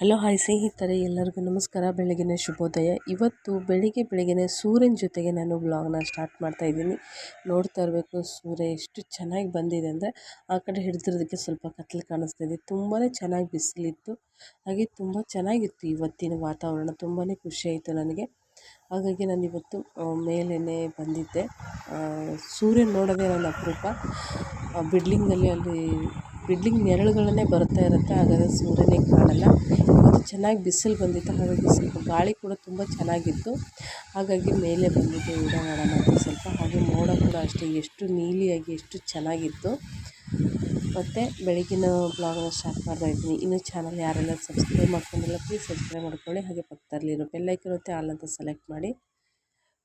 Hello, hi ಸ್ನೇಹಿತರೆ, ಎಲ್ಲರಿಗೂ ನಮಸ್ಕಾರ. ಬೆಳಗಿನ ಶುಭೋದಯ. ಇವತ್ತು ಬೆಳಿಗ್ಗೆ ಬೆಳಗ್ಗೆ ಸೂರ್ಯನ ಜೊತೆಗೆ ನಾನು ಬ್ಲಾಗ್ನ ಸ್ಟಾರ್ಟ್ ಮಾಡ್ತಾ ಇದ್ದೀನಿ. ನೋಡ್ತಾ ಇರಬೇಕು ಸೂರ್ಯ ಎಷ್ಟು ಚೆನ್ನಾಗಿ ಬಂದಿದೆ ಅಂದರೆ ಆ ಕಡೆ ಹಿಡಿದಿರೋದಕ್ಕೆ ಸ್ವಲ್ಪ ಕತ್ಲು ಕಾಣಿಸ್ತಾ ಇದೆ. ತುಂಬಾ ಚೆನ್ನಾಗಿ ಬಿಸಿಲಿತ್ತು. ಹಾಗೆ ತುಂಬ ಚೆನ್ನಾಗಿತ್ತು ಇವತ್ತಿನ ವಾತಾವರಣ. ತುಂಬಾ ಖುಷಿ ಆಯಿತು ನನಗೆ. ಹಾಗಾಗಿ ನಾನು ಇವತ್ತು ಮೇಲೇ ಬಂದಿದ್ದೆ. ಸೂರ್ಯನ ನೋಡೋದೇ ನನ್ನ ಅಪರೂಪ. ಬಿಡ್ಲಿಂಗಲ್ಲಿ ಅಲ್ಲಿ ಬಿಲ್ಡಿಂಗ್ ನೆರಳುಗಳನ್ನೇ ಬರ್ತಾ ಇರುತ್ತೆ, ಹಾಗಾದರೆ ಸೂರ್ಯನೇ ಕಾಣಲ್ಲ ಇವತ್ತು ಚೆನ್ನಾಗಿ ಬಿಸಿಲು ಬಂದಿತ್ತು, ಹಾಗಾಗಿ ಸ್ವಲ್ಪ ಗಾಳಿ ಕೂಡ ತುಂಬ ಚೆನ್ನಾಗಿತ್ತು. ಹಾಗಾಗಿ ಮೇಲೆ ಬಂದಿದ್ದೆ ಊಟ ಮಾಡೋಣ ಅಂತ ಸ್ವಲ್ಪ, ಹಾಗೆ ಮೋಡ ಕೂಡ ಅಷ್ಟೇ, ಎಷ್ಟು ನೀಲಿಯಾಗಿ, ಎಷ್ಟು ಚೆನ್ನಾಗಿತ್ತು. ಮತ್ತು ಬೆಳಗಿನ ಬ್ಲಾಗ್ನ ಸ್ಟಾರ್ಟ್ ಮಾಡ್ತಾ ಇದ್ದೀನಿ. ಇನ್ನೂ ಚಾನಲ್ ಯಾರೆಲ್ಲ ಸಬ್ಸ್ಕ್ರೈಬ್ ಮಾಡ್ಕೊಂಡಿಲ್ಲ ಪ್ಲೀಸ್ ಸಬ್ಸ್ಕ್ರೈಬ್ ಮಾಡ್ಕೊಳ್ಳಿ. ಹಾಗೆ ಪಕ್ಕದಲ್ಲಿರೋ ಬೆಲ್ಲೈಕನ್ ಇರುತ್ತೆ ಆಲ್ ಅಂತ ಸೆಲೆಕ್ಟ್ ಮಾಡಿ.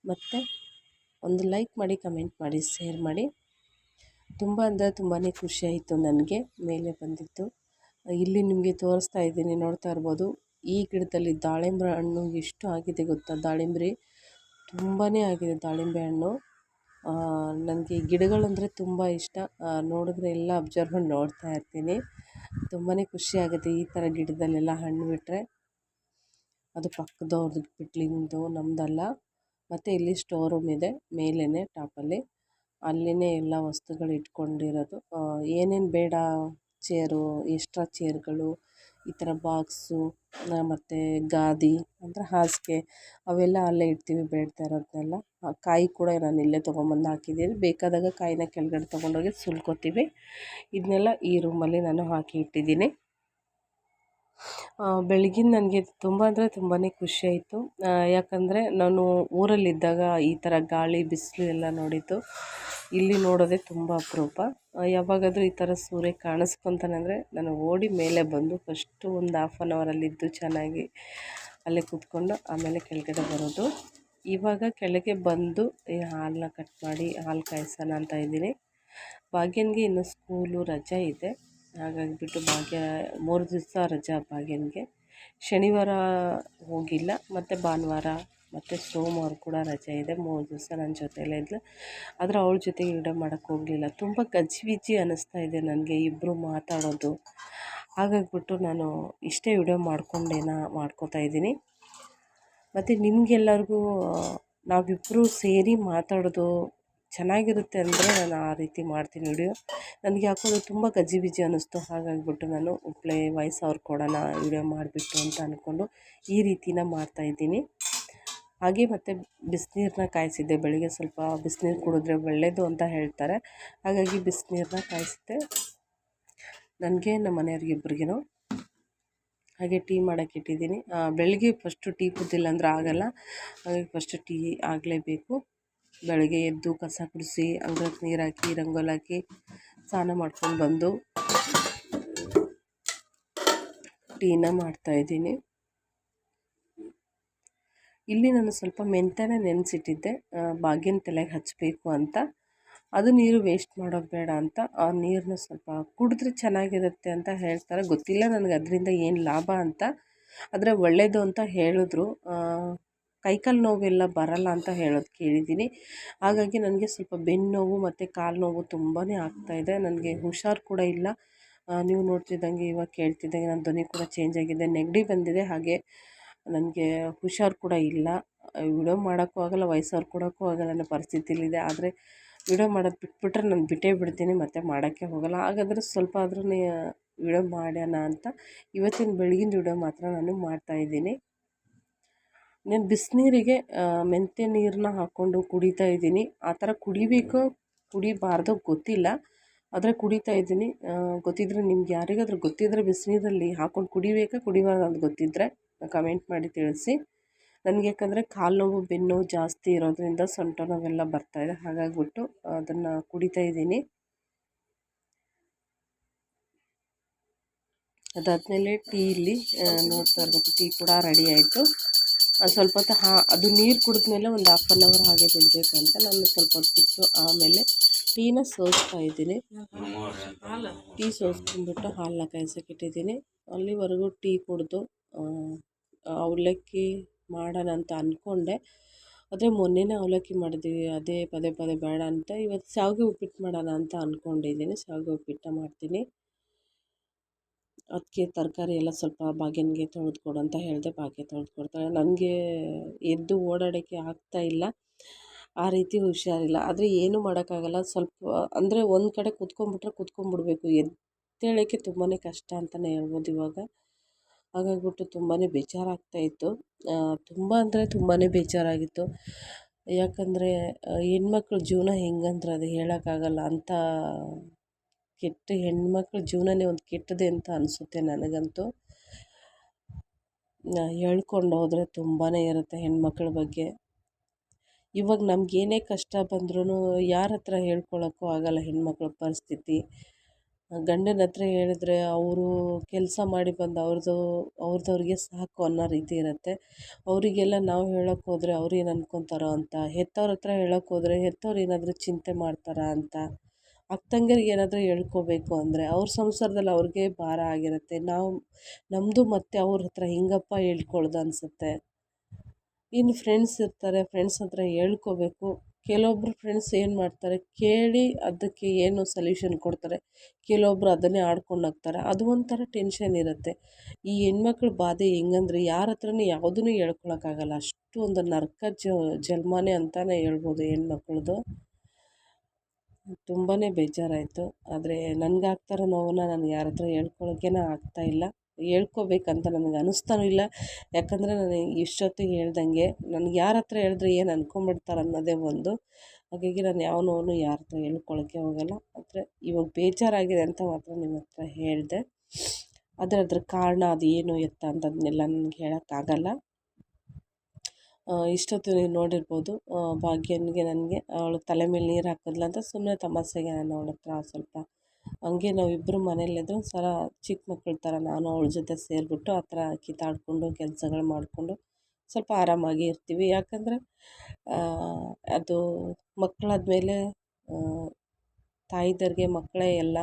ಮತ್ತು ಒಂದು ಲೈಕ್ ಮಾಡಿ ಕಮೆಂಟ್ ಮಾಡಿ ಶೇರ್ ಮಾಡಿ. ತುಂಬ ಅಂದರೆ ತುಂಬಾ ಖುಷಿಯಾಯಿತು ನನಗೆ, ಮೇಲೆ ಬಂದಿತ್ತು ಇಲ್ಲಿ ನಿಮಗೆ ತೋರಿಸ್ತಾ ಇದ್ದೀನಿ, ನೋಡ್ತಾ ಇರ್ಬೋದು. ಈ ಗಿಡದಲ್ಲಿ ದಾಳಿಂಬೆ ಹಣ್ಣು ಎಷ್ಟು ಆಗಿದೆ ಗೊತ್ತಾ? ದಾಳಿಂಬೆ ತುಂಬಾ ಆಗಿದೆ ದಾಳಿಂಬೆ ಹಣ್ಣು. ನನಗೆ ಗಿಡಗಳಂದರೆ ತುಂಬ ಇಷ್ಟ. ನೋಡಿದ್ರೆ ಎಲ್ಲ ಅಬ್ಸರ್ವ್ ಮಾಡಿ ನೋಡ್ತಾ ಇರ್ತೀನಿ. ತುಂಬಾ ಖುಷಿ ಆಗುತ್ತೆ ಈ ಥರ ಗಿಡದಲ್ಲೆಲ್ಲ ಹಣ್ಣು ಬಿಟ್ಟರೆ ಅದು ಪಕ್ಕದವ್ರದ್ದು ಬಿಟ್ಲಿಂದು ನಮ್ಮದಲ್ಲ ಮತ್ತು ಇಲ್ಲಿ ಸ್ಟೋರ್ ರೂಮ್ ಇದೆ ಮೇಲೇ ಟಾಪಲ್ಲಿ. ಅಲ್ಲಿನೇ ಎಲ್ಲ ವಸ್ತುಗಳು ಇಟ್ಕೊಂಡಿರೋದು. ಏನೇನು ಬೇಡ? ಚೇರು, ಎಕ್ಸ್ಟ್ರಾ ಚೇರ್ಗಳು, ಈ ಥರ ಬಾಕ್ಸು ಮತ್ತು ಗಾದಿ, ಅಂದರೆ ಹಾಸಿಗೆ, ಅವೆಲ್ಲ ಅಲ್ಲೇ ಇಡ್ತೀವಿ ಬೇಡ್ತಾ ಇರೋದನ್ನೆಲ್ಲ ಕಾಯಿ ಕೂಡ ನಾನು ಇಲ್ಲೇ ತೊಗೊಂಬಂದು ಹಾಕಿದ್ದೀನಿ. ಬೇಕಾದಾಗ ಕಾಯಿನ ಕೆಳಗಡೆ ತೊಗೊಂಡೋಗಿ ಸುಲ್ಕೋತೀವಿ. ಇದನ್ನೆಲ್ಲ ಈ ರೂಮಲ್ಲಿ ನಾನು ಹಾಕಿ ಇಟ್ಟಿದ್ದೀನಿ. ಬೆಳಗಿನ ನನಗೆ ತುಂಬ ಅಂದರೆ ತುಂಬಾ ಖುಷಿ ಆಯಿತು. ಯಾಕಂದರೆ ನಾನು ಊರಲ್ಲಿದ್ದಾಗ ಈ ಥರ ಗಾಳಿ, ಬಿಸಿಲು ಎಲ್ಲ ನೋಡಿದ್ದು. ಇಲ್ಲಿ ನೋಡೋದೇ ತುಂಬ ಅಪರೂಪ. ಯಾವಾಗಾದರೂ ಈ ಥರ ಸೂರ್ಯ ಕಾಣಿಸ್ಕೊತಾನೆ ಅಂದರೆ ನಾನು ಓಡಿ ಮೇಲೆ ಬಂದು ಫಸ್ಟು ಒಂದು ಹಾಫ್ ಆನ್ ಅವರಲ್ಲಿದ್ದು ಚೆನ್ನಾಗಿ ಅಲ್ಲೇ ಕೂತ್ಕೊಂಡು ಆಮೇಲೆ ಕೆಳಗಡೆ ಬರೋದು. ಇವಾಗ ಕೆಳಗೆ ಬಂದು ಈ ಹಾಲನ್ನ ಕಟ್ ಮಾಡಿ, ಹಾಲು ಕಾಯಿಸೋಣ ಅಂತ ಇದ್ದೀನಿ. ಭಾಗ್ಯನಿಗೆ ಇನ್ನು ಸ್ಕೂಲು ರಜೆ ಇದೆ. ಹಾಗಾಗಿಬಿಟ್ಟು ಭಾಗ್ಯ, ಮೂರು ದಿವಸ ರಜಾ ಭಾಗ್ಯನಿಗೆ. ಶನಿವಾರ ಹೋಗಿಲ್ಲ, ಮತ್ತು ಭಾನುವಾರ, ಮತ್ತು ಸೋಮವಾರ ಕೂಡ ರಜೆ ಇದೆ. ಮೂರು ದಿವಸ ನನ್ನ ಜೊತೆಯಲ್ಲೇ ಇದ್ಲು. ಆದರೆ ಅವಳ ಜೊತೆಗೆ ವಿಡಿಯೋ ಮಾಡೋಕ್ಕೆ ಹೋಗಲಿಲ್ಲ. ತುಂಬ ಗಜಿಬಿಜಿ ಅನ್ನಿಸ್ತಾ ಇದೆ ನನಗೆ ಇಬ್ಬರು ಮಾತಾಡೋದು. ಹಾಗಾಗಿಬಿಟ್ಟು ನಾನು ಇಷ್ಟೇ ವಿಡಿಯೋ ಮಾಡ್ಕೊಂಡೇನ ಮಾಡ್ಕೋತಾ ಇದ್ದೀನಿ. ಮತ್ತು ನಿಮಗೆಲ್ಲರಿಗೂ ನಾವಿಬ್ಬರೂ ಸೇರಿ ಮಾತಾಡೋದು ಚೆನ್ನಾಗಿರುತ್ತೆ ಅಂದರೆ ನಾನು ಆ ರೀತಿ ಮಾಡ್ತೀನಿ ವಿಡಿಯೋ ನನಗೆ ಯಾಕೋ ತುಂಬ ಗಜಿಬಿಜಿ ಅನ್ನಿಸ್ತು. ಹಾಗಾಗಿಬಿಟ್ಟು ನಾನು ಒಬ್ಬಳೇ ವಾಯ್ಸ್ ಅವ್ರು ಕೊಡೋಣ, ವಿಡಿಯೋ ಮಾಡಿಬಿಟ್ಟು ಅಂತ ಅಂದ್ಕೊಂಡು ಈ ರೀತಿನ ಮಾಡ್ತಾಯಿದ್ದೀನಿ ಹಾಗೆ ಮತ್ತು ಬಿಸಿನೀರನ್ನ ಕಾಯಿಸಿದ್ದೆ. ಬೆಳಿಗ್ಗೆ ಸ್ವಲ್ಪ ಬಿಸಿನೀರು ಕುಡಿದ್ರೆ ಒಳ್ಳೆಯದು ಅಂತ ಹೇಳ್ತಾರೆ. ಹಾಗಾಗಿ ಬಿಸಿನೀರನ್ನ ಕಾಯಿಸಿದ್ದೆ. ನನಗೆ ನಮ್ಮ ಮನೆಯವ್ರಿಗಿಬ್ರಿಗೂ ಹಾಗೆ ಟೀ ಮಾಡೋಕ್ಕೆ ಇಟ್ಟಿದ್ದೀನಿ. ಬೆಳಗ್ಗೆ ಫಸ್ಟು ಟೀ ಕುದ್ದಿಲ್ಲ ಅಂದ್ರೆ ಆಗೋಲ್ಲ. ಹಾಗಾಗಿ ಫಸ್ಟು ಟೀ ಆಗಲೇಬೇಕು. ಬೆಳಗ್ಗೆ ಎದ್ದು ಕಸ ಗುಡಿಸಿ ಅಂಗಳಕ್ಕೆ ನೀರು ಹಾಕಿ, ರಂಗೋಲಿ ಹಾಕಿ ಸ್ನಾನ ಮಾಡ್ಕೊಂಡು ಬಂದು ಟೀನ ಮಾಡ್ತಾಯಿದ್ದೀನಿ ಇಲ್ಲಿ ನಾನು ಸ್ವಲ್ಪ ಮೆಂತ್ಯನ ನೆನೆಸಿಟ್ಟಿದ್ದೆ. ಬಾಗಿನ ತಲೆಗೆ ಹಚ್ಚಬೇಕು ಅಂತ. ಅದು ನೀರು ವೇಸ್ಟ್ ಮಾಡೋದು ಬೇಡ ಅಂತ. ಆ ನೀರನ್ನ ಸ್ವಲ್ಪ ಕುಡಿದ್ರೆ ಚೆನ್ನಾಗಿರುತ್ತೆ ಅಂತ ಹೇಳ್ತಾರೆ. ಗೊತ್ತಿಲ್ಲ ನನಗೆ ಅದರಿಂದ ಏನು ಲಾಭ ಅಂತ. ಆದರೆ ಒಳ್ಳೆಯದು ಅಂತ ಹೇಳಿದ್ರು. ಕೈಕಾಲು ನೋವೆಲ್ಲ ಬರಲ್ಲ ಅಂತ ಹೇಳೋದು ಕೇಳಿದ್ದೀನಿ. ಹಾಗಾಗಿ ನನಗೆ ಸ್ವಲ್ಪ ಬೆನ್ನು ನೋವು ಮತ್ತು ಕಾಲು ನೋವು ತುಂಬಾ ಆಗ್ತಾಯಿದೆ ನನಗೆ ಹುಷಾರು ಕೂಡ ಇಲ್ಲ. ನೀವು ನೋಡ್ತಿದ್ದಂಗೆ ಇವಾಗ ಕೇಳ್ತಿದ್ದಂಗೆ ನನ್ನ ಧ್ವನಿ ಕೂಡ ಚೇಂಜ್ ಆಗಿದೆ. ನೆಗಡಿ ಬಂದಿದೆ. ಹಾಗೆ ನನಗೆ ಹುಷಾರು ಕೂಡ ಇಲ್ಲ. ವಿಡಿಯೋ ಮಾಡೋಕ್ಕೂ ಆಗಲ್ಲ ವಯಸ್ಸವ್ರು ಕೊಡೋಕ್ಕೂ ಆಗಲ್ಲ, ಅನ್ನೋ ಪರಿಸ್ಥಿತಿಲಿದೆ ಆದರೆ ವಿಡಿಯೋ ಮಾಡೋದು ಬಿಟ್ಬಿಟ್ರೆ ನಾನು ಬಿಟ್ಟೇ ಬಿಡ್ತೀನಿ, ಮತ್ತು ಮಾಡೋಕ್ಕೆ ಹೋಗಲ್ಲ. ಹಾಗಾದರೆ ಸ್ವಲ್ಪ ಆದ್ರೂ ವಿಡಿಯೋ ಮಾಡೋಣ ಅಂತ ಇವತ್ತಿನ ಬೆಳಗಿನ ವಿಡಿಯೋ ಮಾತ್ರ ನಾನು ಮಾಡ್ತಾಯಿದ್ದೀನಿ ನಾನು ಬಿಸಿನೀರಿಗೆ ಮೆಂತ್ಯ ನೀರನ್ನ ಹಾಕ್ಕೊಂಡು ಕುಡಿತಾ ಇದ್ದೀನಿ. ಆ ಥರ ಕುಡಿಬೇಕೋ, ಕುಡಿಬಾರ್ದೋ ಗೊತ್ತಿಲ್ಲ. ಆದರೆ ಕುಡಿತಾ ಇದ್ದೀನಿ. ಗೊತ್ತಿದ್ದರೆ ನಿಮ್ಗೆ ಯಾರಿಗಾದರೂ ಗೊತ್ತಿದ್ದರೆ ಬಿಸಿನೀರಲ್ಲಿ ಹಾಕ್ಕೊಂಡು ಕುಡಿಬೇಕಾ ಕುಡಿಬಾರ್ದು ಅಂತ ಗೊತ್ತಿದ್ದರೆ ಕಮೆಂಟ್ ಮಾಡಿ ತಿಳಿಸಿ. ನನಗೆ ಯಾಕಂದರೆ ಕಾಲು ನೋವು, ಬೆನ್ನು ಜಾಸ್ತಿ ಇರೋದರಿಂದ ಸೊಂಟ ನೋವೆಲ್ಲ ಬರ್ತಾಯಿದೆ ಹಾಗಾಗಿಬಿಟ್ಟು ಅದನ್ನು ಕುಡಿತಾ ಇದ್ದೀನಿ. ಅದಾದಮೇಲೆ ಟೀ ಇಲ್ಲಿ ನೋಡ್ತಾ ಇರಬೇಕು. ಟೀ ಕೂಡ ರೆಡಿ ಆಯಿತು. ಸ್ವಲ್ಪ ಹೊತ್ತು ಹಾ, ಅದು ನೀರು ಕುಡಿದ ಮೇಲೆ ಒಂದು ಹಾಫ್ ಆನ್ ಅವರ್ ಹಾಗೆ ಬಿಡಬೇಕಂತ ನಾನು ಸ್ವಲ್ಪ ಹೊತ್ತು ಬಿಟ್ಟು ಆಮೇಲೆ ಟೀನ ಸೋಸ್ತಾ ಇದ್ದೀನಿ. ಟೀ ಸೋಸ್ಕೊಂಡ್ಬಿಟ್ಟು ಹಾಲನ್ನ ಕಾಯ್ಸೋಕೆ ಇಟ್ಟಿದ್ದೀನಿ ಅಲ್ಲಿವರೆಗೂ ಟೀ ಕುಡಿದು ಅವಲಕ್ಕಿ ಮಾಡೋಣ ಅಂತ ಅಂದ್ಕೊಂಡೆ ಆದರೆ ಮೊನ್ನೆನೇ ಅವಲಕ್ಕಿ ಮಾಡಿದ್ವಿ, ಅದೇ ಪದೇ ಪದೇ ಬೇಡ ಅಂತ. ಇವತ್ತು ಶಾವಿಗೆ ಉಪ್ಪಿಟ್ಟು ಮಾಡೋಣ ಅಂತ ಅಂದ್ಕೊಂಡಿದ್ದೀನಿ ಶಾವಿಗೆ ಉಪ್ಪಿಟ್ಟು ಮಾಡ್ತೀನಿ. ಅದಕ್ಕೆ ತರಕಾರಿ ಎಲ್ಲ ಸ್ವಲ್ಪ ಭಾಗ್ಯನಿಗೆ ತೊಳೆದು ಕೊಡು ಅಂತ ಹೇಳಿದೆ ಭಾಗ್ಯ ತೊಳೆದು ಕೊಡ್ತಾಳೆ ನನಗೆ ಎದ್ದು ಓಡಾಡೋಕ್ಕೆ ಆಗ್ತಾಯಿಲ್ಲ ಆ ರೀತಿ ಹುಷಾರಿಲ್ಲ. ಆದರೆ ಏನೂ ಮಾಡೋಕ್ಕಾಗಲ್ಲ. ಸ್ವಲ್ಪ, ಅಂದರೆ ಒಂದು ಕಡೆ ಕುತ್ಕೊಂಡ್ಬಿಟ್ರೆ ಕುತ್ಕೊಂಡ್ಬಿಡ್ಬೇಕು. ಎದ್ದೇಳೋಕ್ಕೆ ತುಂಬಾ ಕಷ್ಟ ಅಂತಲೇ ಹೇಳ್ಬೋದು ಇವಾಗ. ಹಾಗಾಗ್ಬಿಟ್ಟು ತುಂಬಾ ಬೇಜಾರಾಗ್ತಾಯಿತ್ತು ತುಂಬ ಅಂದರೆ ತುಂಬಾ ಬೇಜಾರಾಗಿತ್ತು. ಯಾಕಂದರೆ ಹೆಣ್ಮಕ್ಳ ಜೀವನ ಹೆಂಗಂದ್ರೆ ಅದು ಹೇಳೋಕ್ಕಾಗಲ್ಲ ಅಂಥ ಕೆಟ್ಟ ಹೆಣ್ಮಕ್ಳ ಜೀವನನೇ ಒಂದು ಕೆಟ್ಟದೆ ಅಂತ ಅನಿಸುತ್ತೆ ನನಗಂತೂ. ಹೇಳ್ಕೊಂಡು ಹೋದರೆ ತುಂಬಾ ಇರುತ್ತೆ ಹೆಣ್ಮಕ್ಳ ಬಗ್ಗೆ. ಇವಾಗ ನಮ್ಗೆ ಏನೇ ಕಷ್ಟ ಬಂದ್ರೂ ಯಾರ ಹತ್ರ ಹೇಳ್ಕೊಳ್ಳೋಕ್ಕೂ ಆಗಲ್ಲ ಹೆಣ್ಮಕ್ಳ ಪರಿಸ್ಥಿತಿ. ಗಂಡನ ಹತ್ರ ಹೇಳಿದ್ರೆ ಅವರು ಕೆಲಸ ಮಾಡಿ ಬಂದು ಅವ್ರದ್ದು ಅವ್ರದ್ದವ್ರಿಗೆ ಸಾಕು ಅನ್ನೋ ರೀತಿ ಇರುತ್ತೆ. ಅವರಿಗೆಲ್ಲ ನಾವು ಹೇಳೋಕೆ ಹೋದರೆ ಅವ್ರು ಏನು ಅಂದ್ಕೊತಾರೋ ಅಂತ, ಹೆತ್ತವ್ರ ಹತ್ರ ಹೇಳೋಕೆ ಹೋದರೆ ಹೆತ್ತವ್ರು ಏನಾದರೂ ಚಿಂತೆ ಮಾಡ್ತಾರಾ ಅಂತ. ಅಕ್ಕ ಏನಾದರೂ ಹೇಳ್ಕೋಬೇಕು ಅಂದರೆ ಅವ್ರ ಸಂಸಾರದಲ್ಲಿ ಅವ್ರಿಗೆ ಭಾರ ಆಗಿರುತ್ತೆ. ನಾವು ನಮ್ಮದು ಮತ್ತೆ ಅವ್ರ ಹತ್ರ ಹಿಂಗಪ್ಪ ಹೇಳ್ಕೊಳ್ದು ಅನಿಸುತ್ತೆ. ಇನ್ನು ಫ್ರೆಂಡ್ಸ್ ಇರ್ತಾರೆ ಫ್ರೆಂಡ್ಸ್ ಹತ್ರ ಹೇಳ್ಕೋಬೇಕು. ಕೆಲವೊಬ್ರು ಫ್ರೆಂಡ್ಸ್ ಏನು ಮಾಡ್ತಾರೆ, ಕೇಳಿ ಅದಕ್ಕೆ ಏನು ಸೊಲ್ಯೂಷನ್ ಕೊಡ್ತಾರೆ. ಕೆಲವೊಬ್ರು ಅದನ್ನೇ ಆಡ್ಕೊಂಡು ಹೋಗ್ತಾರೆ. ಅದು ಒಂಥರ ಟೆನ್ಷನ್ ಇರುತ್ತೆ. ಈ ಹೆಣ್ಮಕ್ಳ ಬಾಧೆ ಹೆಂಗಂದ್ರೆ ಯಾರ ಹತ್ರನೂ ಯಾವುದನ್ನೂ ಹೇಳ್ಕೊಳಕ್ಕಾಗಲ್ಲ. ಅಷ್ಟು ಒಂದು ನರ್ಕ ಜಲ್ಮಾನೆ ಅಂತಲೇ ಹೇಳ್ಬೋದು ಹೆಣ್ಮಕ್ಳದ್ದು ತುಂಬಾ ಬೇಜಾರಾಯಿತು. ಆದರೆ ನನಗೆ ನೋವನ್ನು ನಾನು ಯಾರ ಹತ್ರ ಹೇಳ್ಕೊಳಕ್ಕೇನೆ ಆಗ್ತಾಯಿಲ್ಲ ಹೇಳ್ಕೊಬೇಕಂತ ನನಗೆ ಅನ್ನಿಸ್ತಾನೂ ಇಲ್ಲ. ಯಾಕಂದರೆ ನಾನು ಇಷ್ಟೊತ್ತಿಗೆ ಹೇಳ್ದಂಗೆ ನನಗೆ ಯಾರ ಹತ್ರ ಹೇಳಿದ್ರೆ ಏನು ಅಂದ್ಕೊಂಬಿಡ್ತಾರೆ ಅನ್ನೋದೇ ಒಂದು. ಹಾಗಾಗಿ ನಾನು ಯಾವ ನೋವನ್ನು ಯಾರ ಹತ್ರ ಹೇಳ್ಕೊಳಕ್ಕೆ ಹೋಗಲ್ಲ. ಆದರೆ ಇವಾಗ ಬೇಜಾರಾಗಿದೆ ಅಂತ ಮಾತ್ರ ನಿಮ್ಮ ಹತ್ರ ಹೇಳಿದೆ. ಆದರೆ ಅದ್ರ ಕಾರಣ ಅದೇನು ಎತ್ತ ಅಂತದನ್ನೆಲ್ಲ ನನಗೆ ಹೇಳೋಕ್ಕಾಗಲ್ಲ. ಇಷ್ಟೊತ್ತು ನೀವು ನೋಡಿರ್ಬೋದು. ಭಾಗ್ಯನಿಗೆ ನನಗೆ ಅವಳು ತಲೆ ಮೇಲೆ ನೀರು ಹಾಕಿದ್ಲು ಅಂತ ಸುಮ್ಮನೆ ತಮಾಷೆಗೆ ನಾನು ಅವಳ ಹತ್ರ ಸ್ವಲ್ಪ ಹಂಗೆ ನಾವಿಬ್ಬರು ಮನೆಯಲ್ಲಿದ್ದರೆ ಒಂಥರ ಚಿಕ್ಕ ಮಕ್ಕಳ ಥರ ನಾನು ಅವಳ ಜೊತೆ ಸೇರಿಬಿಟ್ಟು ಆ ಥರ ಕಿತ್ತಾಡಿಕೊಂಡು ಕೆಲ್ಸಗಳು ಮಾಡಿಕೊಂಡು ಸ್ವಲ್ಪ ಆರಾಮಾಗಿ ಇರ್ತೀವಿ. ಯಾಕಂದರೆ ಅದು ಮಕ್ಕಳಾದ ಮೇಲೆ ತಾಯಿದರಿಗೆ ಮಕ್ಕಳೇ ಎಲ್ಲ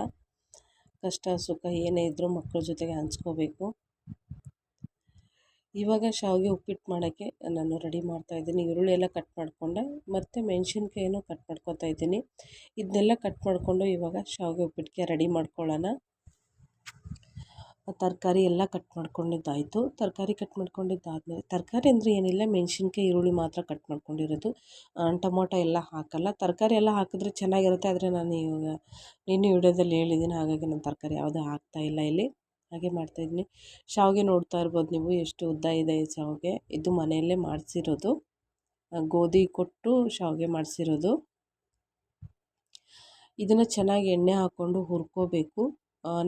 ಕಷ್ಟ ಸುಖ ಏನೇ ಇದ್ದರೂ ಮಕ್ಕಳ ಜೊತೆಗೆ ಹಂಚ್ಕೋಬೇಕು. ಇವಾಗ ಶಾವಿಗೆ ಉಪ್ಪಿಟ್ಟು ಮಾಡೋಕ್ಕೆ ನಾನು ರೆಡಿ ಮಾಡ್ತಾ ಇದ್ದೀನಿ. ಈರುಳ್ಳಿ ಎಲ್ಲ ಕಟ್ ಮಾಡಿಕೊಂಡೆ. ಮತ್ತು ಮೆಣಸಿನ್ಕಾಯಿನೂ ಕಟ್ ಮಾಡ್ಕೊತಾ ಇದ್ದೀನಿ. ಇದನ್ನೆಲ್ಲ ಕಟ್ ಮಾಡಿಕೊಂಡು ಇವಾಗ ಶಾವಿಗೆ ಉಪ್ಪಿಟ್ಟಿಗೆ ರೆಡಿ ಮಾಡ್ಕೊಳ್ಳೋಣ. ತರಕಾರಿ ಎಲ್ಲ ಕಟ್ ಮಾಡ್ಕೊಂಡಿದ್ದಾಯಿತು. ತರಕಾರಿ ಕಟ್ ಮಾಡ್ಕೊಂಡಿದ್ದಾದಮೇಲೆ, ತರಕಾರಿ ಅಂದರೆ ಏನಿಲ್ಲ, ಮೆಣಸಿನ್ಕಾಯಿ, ಈರುಳ್ಳಿ ಮಾತ್ರ ಕಟ್ ಮಾಡ್ಕೊಂಡಿರೋದು. ಟೊಮೊಟೊ ಎಲ್ಲ ಹಾಕಲ್ಲ. ತರಕಾರಿ ಎಲ್ಲ ಹಾಕಿದ್ರೆ ಚೆನ್ನಾಗಿರುತ್ತೆ. ಆದರೆ ನಾನು ಇವಾಗ ನಿನ್ನೆ ವಿಡಿಯೋದಲ್ಲಿ ಹೇಳಿದ್ದೀನಿ, ಹಾಗಾಗಿ ನಾನು ತರಕಾರಿ ಯಾವುದೂ ಹಾಕ್ತಾಯಿಲ್ಲ ಇಲ್ಲಿ. ಹಾಗೆ ಮಾಡ್ತಾಯಿದ್ದೀನಿ ಶಾವಿಗೆ ನೋಡ್ತಾ ಇರ್ಬೋದು ನೀವು ಎಷ್ಟು ಉದ್ದ ಇದೆ ಈ ಶಾವಿಗೆ. ಇದು ಮನೆಯಲ್ಲೇ ಮಾಡಿಸಿರೋದು. ಗೋಧಿ ಕೊಟ್ಟು ಶಾವಿಗೆ ಮಾಡಿಸಿರೋದು. ಇದನ್ನು ಚೆನ್ನಾಗಿ ಎಣ್ಣೆ ಹಾಕ್ಕೊಂಡು ಹುರ್ಕೋಬೇಕು.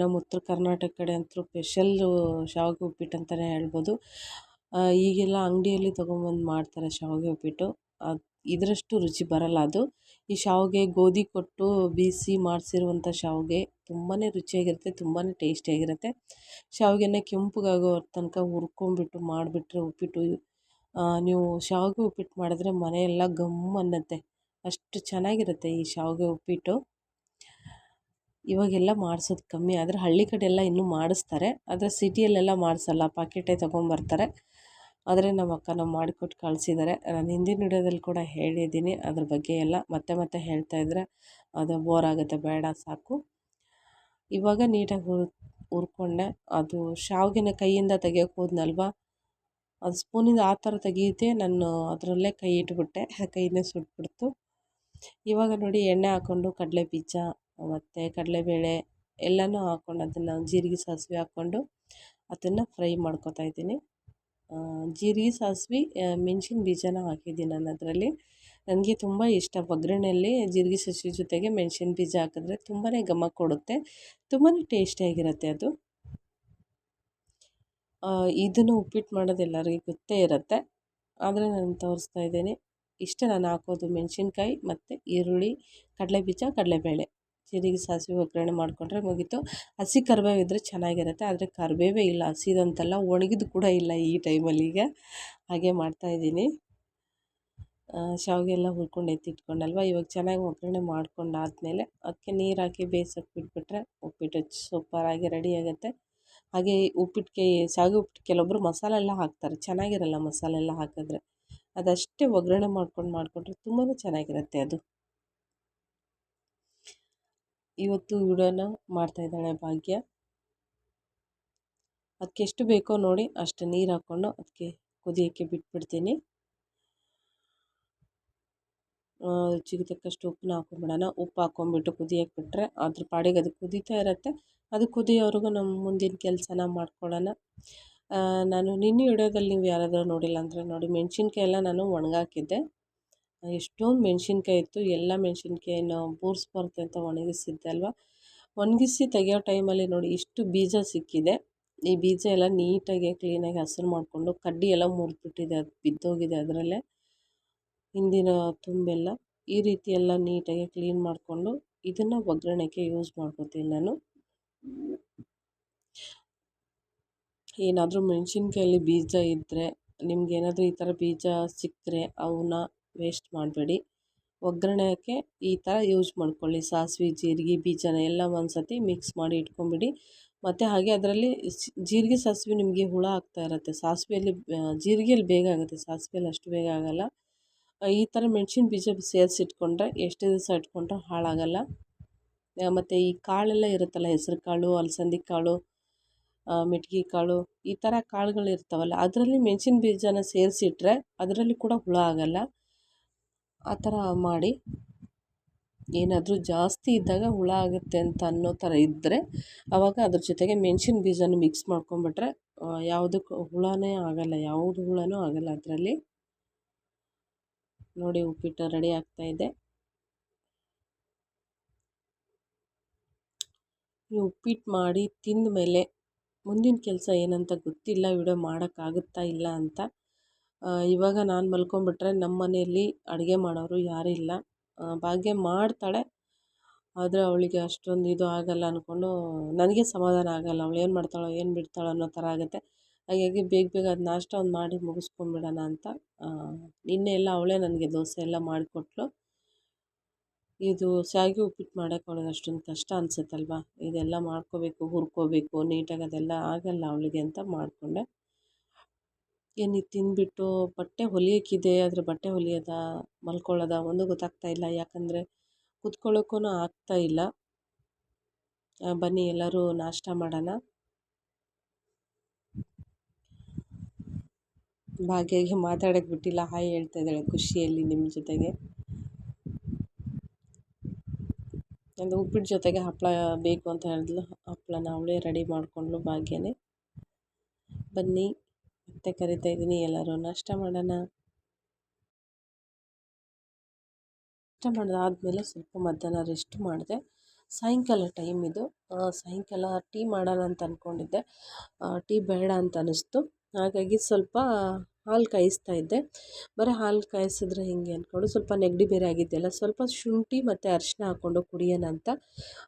ನಮ್ಮ ಉತ್ತರ ಕರ್ನಾಟಕ ಕಡೆ ಅಂತೂ ಸ್ಪೆಷಲ್ಲು ಶಾವಿಗೆ ಉಪ್ಪಿಟ್ಟು ಅಂತಲೇ ಹೇಳ್ಬೋದು. ಈಗೆಲ್ಲ ಅಂಗಡಿಯಲ್ಲಿ ತೊಗೊಂಬಂದು ಮಾಡ್ತಾರೆ ಶಾವಿಗೆ ಉಪ್ಪಿಟ್ಟು. ಅದು, ಇದರಷ್ಟು ರುಚಿ ಬರಲ್ಲ ಅದು. ಈ ಶಾವಿಗೆ ಗೋಧಿ ಕೊಟ್ಟು ಬೀಸಿ ಮಾಡಿಸಿರುವಂಥ ಶಾವಿಗೆ ತುಂಬಾ ರುಚಿಯಾಗಿರುತ್ತೆ ತುಂಬಾ ಟೇಸ್ಟಿಯಾಗಿರುತ್ತೆ. ಶಾವಿಗೆನ ಕೆಂಪಗಾಗೋ ತನಕ ಹುರ್ಕೊಂಬಿಟ್ಟು ಮಾಡಿಬಿಟ್ರೆ ಉಪ್ಪಿಟ್ಟು ನೀವು ಶಾವಿಗೆ ಉಪ್ಪಿಟ್ಟು ಮಾಡಿದ್ರೆ ಮನೆಯೆಲ್ಲ ಗಮ್ ಅನ್ನತ್ತೆ. ಅಷ್ಟು ಚೆನ್ನಾಗಿರುತ್ತೆ ಈ ಶಾವಿಗೆ ಉಪ್ಪಿಟ್ಟು. ಇವಾಗೆಲ್ಲ ಮಾಡಿಸೋದು ಕಮ್ಮಿ. ಆದರೆ ಹಳ್ಳಿ ಕಡೆ ಎಲ್ಲ ಇನ್ನೂ ಮಾಡಿಸ್ತಾರೆ. ಆದರೆ ಸಿಟಿಯಲ್ಲೆಲ್ಲ ಮಾಡಿಸಲ್ಲ, ಪಾಕೆಟೇ ತೊಗೊಂಬರ್ತಾರೆ. ಆದರೆ ನಮ್ಮ ಅಕ್ಕ ನಾವು ಮಾಡಿಕೊಟ್ಟು ಕಳಿಸಿದ್ದಾರೆ ನಾನು ಹಿಂದಿನ ವಿಡಿಯೋದಲ್ಲಿ ಕೂಡ ಹೇಳಿದ್ದೀನಿ. ಅದ್ರ ಬಗ್ಗೆ ಎಲ್ಲ ಮತ್ತೆ ಮತ್ತೆ ಹೇಳ್ತಾ ಇದ್ದರೆ ಅದು ಬೋರ್ ಆಗುತ್ತೆ. ಬೇಡ, ಸಾಕು. ಇವಾಗ ನೀಟಾಗಿ ಹುರ್, ಹುರ್ಕೊಂಡೆ. ಅದು ಶಾವಿಗೆನ ಕೈಯಿಂದ ತೆಗಿಯೋಕೆ ಹೋದ್ನಲ್ವ? ಅದು ಸ್ಪೂನಿಂದ ಆ ಥರ ತೆಗಿಯುತ್ತೆ. ನಾನು ಅದರಲ್ಲೇ ಕೈ ಇಟ್ಬಿಟ್ಟೆ. ಕೈನೇ ಸುಟ್ಬಿಡ್ತು. ಇವಾಗ ನೋಡಿ ಎಣ್ಣೆ ಹಾಕ್ಕೊಂಡು ಕಡಲೆ ಬೀಜ ಮತ್ತು ಕಡಲೆಬೇಳೆ ಎಲ್ಲನೂ ಹಾಕ್ಕೊಂಡು ಅದನ್ನು ಜೀರಿಗೆ ಸಾಸಿವೆ ಹಾಕ್ಕೊಂಡು ಅದನ್ನು ಫ್ರೈ ಮಾಡ್ಕೊತಾ ಇದ್ದೀನಿ. ಜೀರಿಗೆ ಸಾಸಿವೆ ಮೆಣ್ಸಿನ ಬೀಜನ ಹಾಕಿದ್ದೀನಿ ನಾನು ಅದರಲ್ಲಿ ನನಗೆ ತುಂಬ ಇಷ್ಟ ಒಗ್ಗರಣೆಯಲ್ಲಿ ಜೀರಿಗೆ ಸಸಿ ಜೊತೆಗೆ ಮೆಣ್ಸಿನ ಬೀಜ ಹಾಕಿದ್ರೆ ತುಂಬಾ ಘಮ ಕೊಡುತ್ತೆ. ತುಂಬಾ ಟೇಸ್ಟಿಯಾಗಿರುತ್ತೆ ಅದು. ಇದನ್ನು ಉಪ್ಪಿಟ್ಟು ಮಾಡೋದು ಎಲ್ಲರಿಗೂ ಗೊತ್ತೇ ಇರುತ್ತೆ. ಆದರೆ ನಾನು ತೋರಿಸ್ತಾ ಇದ್ದೀನಿ. ಇಷ್ಟೇ ನಾನು ಹಾಕೋದು ಮೆಣಸಿನ್ಕಾಯಿ ಮತ್ತು ಈರುಳ್ಳಿ ಕಡಲೆ ಬೀಜ ಕಡಲೆಬೇಳೆ. ಜೀರಿಗೆ ಸಾಸಿವೆ ಒಗ್ಗರಣೆ ಮಾಡಿಕೊಂಡ್ರೆ ಮುಗೀತು. ಹಸಿ ಕರಿಬೇವು ಇದ್ದರೆ ಚೆನ್ನಾಗಿರುತ್ತೆ, ಆದರೆ ಕರಿಬೇವೇ ಇಲ್ಲ. ಹಸಿದಂತಲ್ಲ ಒಣಗಿದ್ದು ಕೂಡ ಇಲ್ಲ ಈ ಟೈಮಲ್ಲಿ ಈಗ. ಹಾಗೆ ಮಾಡ್ತಾಯಿದ್ದೀನಿ ಶಾವಿಗೆ ಎಲ್ಲ ಹುರ್ಕೊಂಡು ಎತ್ತಿಟ್ಕೊಂಡಲ್ವ? ಇವಾಗ ಚೆನ್ನಾಗಿ ಒಗ್ಗರಣೆ ಮಾಡ್ಕೊಂಡಾದ್ಮೇಲೆ ಅದಕ್ಕೆ ನೀರು ಹಾಕಿ ಬೇಯಿಸೋಕೆ ಬಿಟ್ಬಿಟ್ರೆ ಉಪ್ಪಿಟ್ಟು ಸೂಪರಾಗಿ ರೆಡಿ ಆಗುತ್ತೆ. ಹಾಗೆ ಉಪ್ಪಿಟ್ಟಿಗೆ ಶಾವಿಗೆ ಉಪ್ಪಿಟ್ಟು ಕೆಲವೊಬ್ಬರು ಮಸಾಲೆ ಎಲ್ಲ ಹಾಕ್ತಾರೆ. ಚೆನ್ನಾಗಿರಲ್ಲ ಮಸಾಲೆ ಎಲ್ಲ ಹಾಕಿದ್ರೆ. ಅದಷ್ಟೇ ಒಗ್ಗರಣೆ ಮಾಡ್ಕೊಂಡು ಮಾಡಿಕೊಂಡ್ರೆ ತುಂಬಾ ಚೆನ್ನಾಗಿರುತ್ತೆ ಅದು. ಇವತ್ತು ವಿಡಿಯೋನ ಮಾಡ್ತಾಯಿದ್ದಾಳೆ ಭಾಗ್ಯ. ಅದಕ್ಕೆ ಎಷ್ಟು ಬೇಕೋ ನೋಡಿ ಅಷ್ಟು ನೀರು ಹಾಕ್ಕೊಂಡು ಅದಕ್ಕೆ ಕುದಿಯೋಕ್ಕೆ ಬಿಟ್ಬಿಡ್ತೀನಿ. ರುಚಿಗೆ ತಕ್ಕಷ್ಟು ಉಪ್ಪನ್ನ ಹಾಕೊಂಡ್ಬಿಡೋಣ ಉಪ್ಪು ಹಾಕೊಂಬಿಟ್ಟು ಕುದಿಯೋಕ್ಕೆ ಬಿಟ್ಟರೆ ಅದ್ರ ಪಾಡಿಗೆ ಅದು ಕುದೀತಾ ಇರುತ್ತೆ. ಅದು ಕುದಿಯೋವರೆಗೂ ನಮ್ಮ ಮುಂದಿನ ಕೆಲಸನ ಮಾಡ್ಕೊಳ್ಳೋಣ. ನಾನು ನಿನ್ನೆ ವಿಡಿಯೋದಲ್ಲಿ ನೀವು ಯಾರಾದರೂ ನೋಡಿಲ್ಲ ಅಂದರೆ ನೋಡಿ. ಮೆಣಸಿನ್ಕಾಯಿ ಎಲ್ಲ ನಾನು ಒಣಗಾಕಿದ್ದೆ. ಎಷ್ಟೊಂದು ಮೆಣಸಿನ್ಕಾಯಿ ಇತ್ತು, ಎಲ್ಲ ಮೆಣಸಿನ್ಕಾಯಿನ ಬರುತ್ತೆ ಅಂತ ಒಣಗಿಸಿದ್ದೆ ಅಲ್ವಾ? ಒಣಗಿಸಿ ತೆಗಿಯೋ ಟೈಮಲ್ಲಿ ನೋಡಿ ಇಷ್ಟು ಬೀಜ ಸಿಕ್ಕಿದೆ. ಈ ಬೀಜ ಎಲ್ಲ ನೀಟಾಗಿ ಕ್ಲೀನಾಗಿ ಹಸಿರು ಮಾಡಿಕೊಂಡು ಕಡ್ಡಿ ಎಲ್ಲ ಮುರಿದ್ಬಿಟ್ಟಿದೆ, ಅದು ಬಿದ್ದೋಗಿದೆ ಅದರಲ್ಲೇ. ಹಿಂದಿನ ತುಂಬೆಲ್ಲ ಈ ರೀತಿ ಎಲ್ಲ ನೀಟಾಗಿ ಕ್ಲೀನ್ ಮಾಡಿಕೊಂಡು ಇದನ್ನು ಒಗ್ಗರಣೆಗೆ ಯೂಸ್ ಮಾಡ್ಕೋತೀನಿ ನಾನು. ಏನಾದರೂ ಮೆಣಸಿನ್ಕಾಯಲ್ಲಿ ಬೀಜ ಇದ್ದರೆ ನಿಮ್ಗೆ ಏನಾದರೂ ಈ ಥರ ಬೀಜ ಸಿಕ್ಕರೆ, ಅವನ್ನ ವೇಸ್ಟ್ ಮಾಡಬೇಡಿ. ಒಗ್ಗರಣೆಗೆ ಈ ಥರ ಯೂಸ್ ಮಾಡ್ಕೊಳ್ಳಿ. ಸಾಸಿವೆ, ಜೀರಿಗೆ, ಬೀಜನ ಎಲ್ಲ ಒಂದು ಸತಿ ಮಿಕ್ಸ್ ಮಾಡಿ ಇಟ್ಕೊಂಬಿಡಿ ಮತ್ತು ಹಾಗೆ ಅದರಲ್ಲಿ ಜೀರಿಗೆ, ಸಾಸಿವೆ ನಿಮಗೆ ಹುಳ ಆಗ್ತಾ ಇರುತ್ತೆ. ಸಾಸಿವೆಯಲ್ಲಿ ಜೀರಿಗೆಯಲ್ಲಿ ಬೇಗ ಆಗುತ್ತೆ. ಸಾಸಿವೆಯಲ್ಲಿ ಅಷ್ಟು ಬೇಗ ಆಗೋಲ್ಲ. ಈ ಥರ ಮೆಣಸಿನ ಬೀಜ ಸೇರಿಸಿಟ್ಕೊಂಡ್ರೆ ಎಷ್ಟು ದಿವಸ ಇಟ್ಕೊಂಡ್ರೆ ಹಾಳಾಗಲ್ಲ. ಮತ್ತು ಈ ಕಾಳೆಲ್ಲ ಇರುತ್ತಲ್ಲ, ಹೆಸರು ಕಾಳು, ಅಲಸಂದಿ ಕಾಳು ಮೆಟ್ಗೆ ಕಾಳು, ಈ ಥರ ಕಾಳುಗಳು ಇರ್ತಾವಲ್ಲ, ಅದರಲ್ಲಿ ಮೆಣಸಿನ ಬೀಜನ ಸೇರಿಸಿಟ್ರೆ ಅದರಲ್ಲಿ ಕೂಡ ಹುಳ ಆಗೋಲ್ಲ. ಆ ಥರ ಮಾಡಿ ಏನಾದರೂ ಜಾಸ್ತಿ ಇದ್ದಾಗ ಹುಳ ಆಗುತ್ತೆ ಅಂತ ಅನ್ನೋ ಥರ ಇದ್ದರೆ ಆವಾಗ ಅದ್ರ ಜೊತೆಗೆ ಮೆಣ್ಸಿನ ಬೀಜನ ಮಿಕ್ಸ್ ಮಾಡ್ಕೊಂಬಿಟ್ರೆ ಯಾವುದಕ್ಕೂ ಹುಳನೇ ಆಗೋಲ್ಲ, ಯಾವುದು ಹುಳನೂ ಆಗೋಲ್ಲ ಅದರಲ್ಲಿ. ನೋಡಿ ಉಪ್ಪಿಟ್ಟು ರೆಡಿ ಆಗ್ತಾಯಿದೆ ಈ ಉಪ್ಪಿಟ್ಟು ಮಾಡಿ ತಿಂದ ಮೇಲೆ ಮುಂದಿನ ಕೆಲಸ ಏನಂತ ಗೊತ್ತಿಲ್ಲ, ವಿಡಿಯೋ ಮಾಡೋಕ್ಕಾಗುತ್ತಾ ಇಲ್ಲ ಅಂತ. ಇವಾಗ ನಾನು ಮಲ್ಕೊಂಬಿಟ್ರೆ ನಮ್ಮ ಮನೆಯಲ್ಲಿ ಅಡುಗೆ ಮಾಡೋರು ಯಾರೂ ಇಲ್ಲ. ಭಾಗ್ಯ ಮಾಡ್ತಾಳೆ. ಆದರೆ ಅವಳಿಗೆ ಅಷ್ಟೊಂದು ಇದು ಆಗಲ್ಲ ಅಂದ್ಕೊಂಡು ನನಗೆ ಸಮಾಧಾನ ಆಗೋಲ್ಲ. ಅವಳು ಏನು ಮಾಡ್ತಾಳೋ, ಏನು ಬಿಡ್ತಾಳೋ ಅನ್ನೋ ಥರ ಆಗುತ್ತೆ. ಹಾಗಾಗಿ ಬೇಗ ಬೇಗ ಅದು ನಾಷ್ಟ ಒಂದು ಮಾಡಿ ಮುಗಿಸ್ಕೊಂಡ್ಬಿಡೋಣ ಅಂತ. ನಿನ್ನೆ ಎಲ್ಲ ಅವಳೇ ನನಗೆ ದೋಸೆ ಎಲ್ಲ ಮಾಡಿಕೊಟ್ಳು. ಇದು ಶಾವಿಗೆ ಉಪ್ಪಿಟ್ಟು ಮಾಡೋಕೆ ಅವಳಿಗೆ ಅಷ್ಟೊಂದು ಕಷ್ಟ ಅನಿಸುತ್ತಲ್ವಾ? ಇದೆಲ್ಲ ಮಾಡ್ಕೋಬೇಕು, ಹುರ್ಕೋಬೇಕು, ನೀಟಾಗಿ ಅದೆಲ್ಲ ಆಗೋಲ್ಲ ಅವಳಿಗೆ ಅಂತ ಮಾಡಿಕೊಂಡೆ. ಏನು ಇದು ತಿಂದುಬಿಟ್ಟು ಬಟ್ಟೆ ಹೊಲಿಯೋಕ್ಕಿದೆ, ಆದರೆ ಬಟ್ಟೆ ಹೊಲಿಯೋದಾ, ಮಲ್ಕೊಳ್ಳೋದಾ ಒಂದು ಗೊತ್ತಾಗ್ತಾ ಇಲ್ಲ. ಯಾಕಂದರೆ ಕುತ್ಕೊಳ್ಳೋಕ್ಕೂ ಆಗ್ತಾ ಇಲ್ಲ. ಬನ್ನಿ, ಎಲ್ಲರೂ ನಾಷ್ಟ ಮಾಡೋಣ. ಭಾಗ್ಯಗೆ ಮಾತಾಡೋಕ್ಕೆ ಬಿಟ್ಟಿಲ್ಲ, ಹಾಯ್ ಹೇಳ್ತಾ ಇದ್ದಾಳೆ ಖುಷಿಯಲ್ಲಿ ನಿಮ್ಮ ಜೊತೆಗೆ. ಅಂದರೆ ಉಪ್ಪಿಟ್ಟು ಜೊತೆಗೆ ಹಪ್ಪಳ ಬೇಕು ಅಂತ ಹೇಳಿದ್ಲು. ಹಪ್ಪಳನ ಅವಳೇ ರೆಡಿ ಮಾಡಿಕೊಂಡ್ಲು ಭಾಗ್ಯನೇ. ಬನ್ನಿ. ಮತ್ತೆ ಕರಿತಾ ಇದ್ದೀನಿ ಎಲ್ಲರೂ ನಾಷ್ಟ ಮಾಡೋಣ. ನಾಷ್ಟ ಮಾಡೋದಾದಮೇಲೆ ಸ್ವಲ್ಪ ಮಧ್ಯಾಹ್ನ ರೆಸ್ಟ್ ಮಾಡಿದೆ. ಸಾಯಂಕಾಲ ಟೈಮ್ ಇದು. ಸಾಯಂಕಾಲ ಟೀ ಮಾಡೋಣ ಅಂತ ಅಂದ್ಕೊಂಡಿದ್ದೆ ಟೀ ಬೇಡ ಅಂತ ಅನ್ನಿಸ್ತು ಹಾಗಾಗಿ ಸ್ವಲ್ಪ ಹಾಲು ಕಾಯಿಸ್ತಾ ಇದ್ದೆ. ಬರೀ ಹಾಲು ಕಾಯಿಸಿದ್ರೆ ಹೇಗೆ ಅಂದ್ಕೊಂಡು ಸ್ವಲ್ಪ ನೆಗಡಿ ಬೇರೆ ಆಗಿದ್ದೆಲ್ಲ ಸ್ವಲ್ಪ ಶುಂಠಿ ಮತ್ತು ಅರಿಶಿನ ಹಾಕ್ಕೊಂಡು ಕುಡಿಯೋಣ ಅಂತ.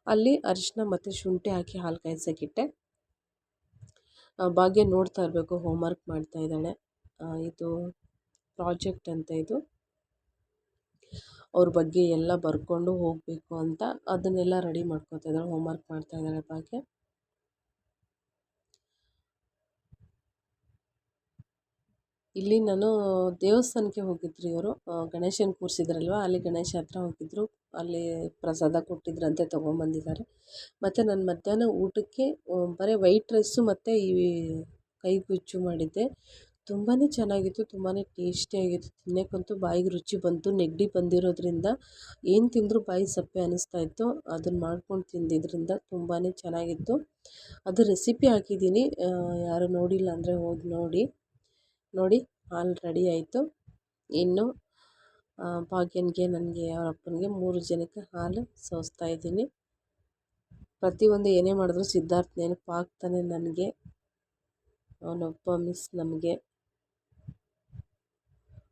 ಅಲ್ಲಿ ಅರಿಶಿನ ಮತ್ತು ಶುಂಠಿ ಹಾಕಿ ಹಾಲು ಕಾಯ್ಸೋಕ್ಕಿಟ್ಟೆ ಭಾಗ್ಯ ನೋಡ್ತಾ ಇರಬೇಕು ಹೋಮ್ವರ್ಕ್ ಮಾಡ್ತಾ ಇದ್ದಾಳೆ. ಇದು ಪ್ರಾಜೆಕ್ಟ್ ಅಂತ ಇದು. ಅವ್ರ ಬಗ್ಗೆ ಎಲ್ಲ ಬರ್ಕೊಂಡು ಹೋಗಬೇಕು ಅಂತ ಅದನ್ನೆಲ್ಲ ರೆಡಿ ಮಾಡ್ಕೊತಾ ಇದ್ದಾಳೆ ಹೋಮ್ವರ್ಕ್ ಮಾಡ್ತಾ ಇದ್ದಾಳೆ ಭಾಗ್ಯ. ಇಲ್ಲಿ ನಾನು ದೇವಸ್ಥಾನಕ್ಕೆ ಹೋಗಿದ್ರು ಇವರು. ಗಣೇಶನ ಕೂರಿಸಿದ್ರಲ್ವ? ಅಲ್ಲಿ ಗಣೇಶ ಹತ್ರ ಹೋಗಿದ್ದರು ಅಲ್ಲಿ ಪ್ರಸಾದ ಕೊಟ್ಟಿದ್ರಂತೆ, ತೊಗೊಂಬಂದಿದ್ದಾರೆ. ಮತ್ತು ನಾನು ಮಧ್ಯಾಹ್ನ ಊಟಕ್ಕೆ ಬರೀ ವೈಟ್ ರೈಸು ಮತ್ತು ಈ ಕೈಗುಚ್ಚು ಮಾಡಿದ್ದೆ. ತುಂಬಾ ಚೆನ್ನಾಗಿತ್ತು ತುಂಬಾ ಟೇಸ್ಟಿಯಾಗಿತ್ತು ತಿನ್ನೋಕ್ಕಂತೂ ಬಾಯಿಗೆ ರುಚಿ ಬಂತು. ನೆಗಡಿ ಬಂದಿರೋದ್ರಿಂದ ಏನು ತಿಂದರೂ ಬಾಯಿ ಸಪ್ಪೆ ಅನ್ನಿಸ್ತಾ ಇತ್ತು. ಅದನ್ನು ಮಾಡ್ಕೊಂಡು ತಿಂದಿದ್ದರಿಂದ ತುಂಬಾ ಚೆನ್ನಾಗಿತ್ತು. ಅದು ರೆಸಿಪಿ ಹಾಕಿದ್ದೀನಿ. ಯಾರು ನೋಡಿಲ್ಲ ಅಂದರೆ ಹೋಗಿ ನೋಡಿ. ನೋಡಿ, ಹಾಲು ರೆಡಿ ಆಯಿತು. ಇನ್ನು ಭಾಗ್ಯನಿಗೆ, ನನಗೆ, ಅವ್ರ ಅಪ್ಪನಿಗೆ ಮೂರು ಜನಕ್ಕೆ ಹಾಲು ಸೋಸ್ತಾ ಇದ್ದೀನಿ. ಪ್ರತಿಯೊಂದು ಏನೇ ಮಾಡಿದ್ರು ಸಿದ್ಧಾರ್ಥ ನೆನಪಾಗ್ತಾನೆ ನನಗೆ. ಅವನೊಬ್ಬ ಮಿಸ್ ನಮಗೆ.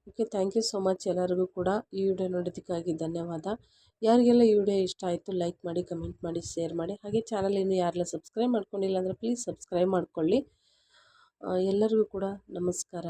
Okay thank you so much ಎಲ್ಲರಿಗೂ ಕೂಡ. ಈ ವಿಡಿಯೋ ನೋಡೋದಕ್ಕಾಗಿ ಧನ್ಯವಾದ. ಯಾರಿಗೆಲ್ಲ ಈ ವಿಡಿಯೋ ಇಷ್ಟ ಆಯಿತು ಲೈಕ್ ಮಾಡಿ ಕಮೆಂಟ್ ಮಾಡಿ ಶೇರ್ ಮಾಡಿ. ಹಾಗೆ ಚಾನಲ್ ಇನ್ನು ಯಾರೆಲ್ಲ ಸಬ್ಸ್ಕ್ರೈಬ್ ಮಾಡ್ಕೊಂಡಿಲ್ಲ ಅಂದರೆ ಪ್ಲೀಸ್ ಸಬ್ಸ್ಕ್ರೈಬ್ ಮಾಡ್ಕೊಳ್ಳಿ. ಎಲ್ಲರಿಗೂ ಕೂಡ ನಮಸ್ಕಾರ.